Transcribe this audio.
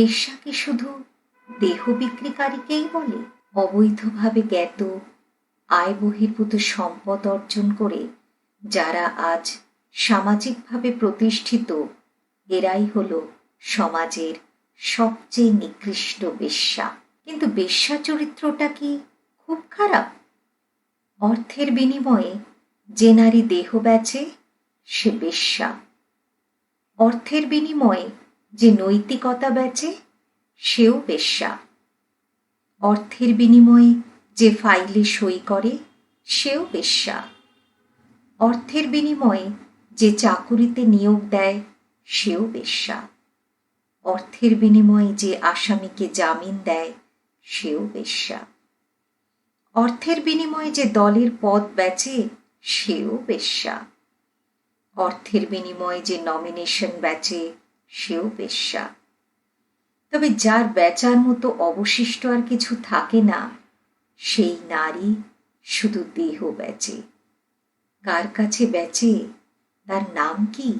বেশ্যাকে শুধু দেহ বিক্রিকারীকেই বলে, অবৈধভাবে জ্ঞাত আয় বহির্ভূত সম্পদ অর্জন করে যারা আজ সামাজিকভাবে প্রতিষ্ঠিত, এরাই হলো সমাজের সবচেয়ে নিকৃষ্ট বেশ্যা। কিন্তু বেশ্যা চরিত্রটা কি খুব খারাপ? অর্থের বিনিময়ে যে নারী দেহ বেচে, সে বেশ্যা। অর্থের বিনিময়ে যে নৈতিকতা বেচে, সেও বেশ্যা অর্থের বিনিময়ে যে ফাইলে সই করে, সেও বেশ্যা অর্থের বিনিময়ে যে চাকুরিতে নিয়োগ দেয়, সেও বেশ্যা অর্থের বিনিময়ে যে আসামিকে জামিন দেয়, সেও বেশ্যা অর্থের বিনিময়ে যে দলের পদ বেচে, সেও বেশ্যা অর্থের বিনিময়ে যে নমিনেশন বেচে সেও বেশ্যা তবে যার বেচার মতো অবশিষ্ট আর কিছু থাকে না, সেই নারী শুধু দেহ বেচে। কার কাছে বেচে, তার নাম কি?